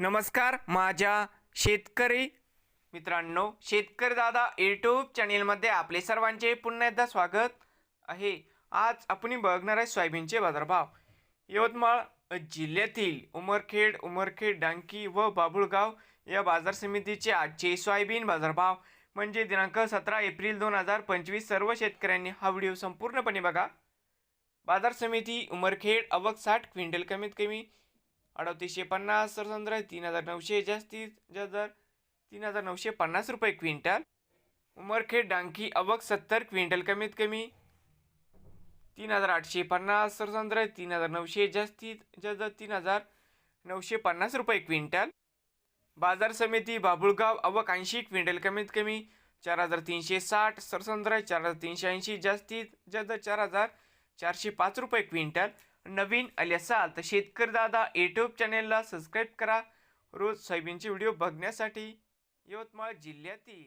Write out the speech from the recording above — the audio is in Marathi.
नमस्कार माझ्या शेतकरी मित्रांनो शेतकरी दादा यूट्यूब चॅनेलमध्ये आपले सर्वांचे पुन्हा एकदा स्वागत आहे. आज आपण बघणार आहे सोयाबीनचे बाजारभाव. यवतमाळ जिल्ह्यातील उमरखेड उमरखेड डांकी व बाबुळगाव या बाजार समितीचे आजचे सोयाबीन बाजारभाव. म्हणजे दिनांक सतरा एप्रिल दोन हजार पंचवीस सर्व शेतकऱ्यांनी हा व्हिडिओ संपूर्णपणे बघा. बाजार समिती उमरखेड अवक साठ क्विंटल कमीत कमी अडतीसशे पन्नास सरसंद्र तीन हजार नऊशे जास्तीत जास्त दर तीन हजार नऊशे पन्नास रुपये क्विंटल. उमरखेड डांकी अवक सत्तर क्विंटल कमीत कमी. तीन हजार आठशे पन्नास सरसंद्र तीन हजार नऊशे जास्तीत जास्त दर तीन हजार नऊशे पन्नास रुपये क्विंटल. बाजार समिती बाबुळगाव अवक ऐंशी क्विंटल कमीत कमी. चार हजार तीनशे साठ सरसंद्र चार हजार तीनशे ऐंशी जास्तीत जास्त चार हजार चारशे पाच रुपये क्विंटल. नवीन आले असाल तर शेतकरी दादा यूट्यूब चॅनेलला सबस्क्राईब करा. रोज सोयाबीनचे व्हिडिओ बघण्यासाठी यवतमाळ जिल्ह्यातील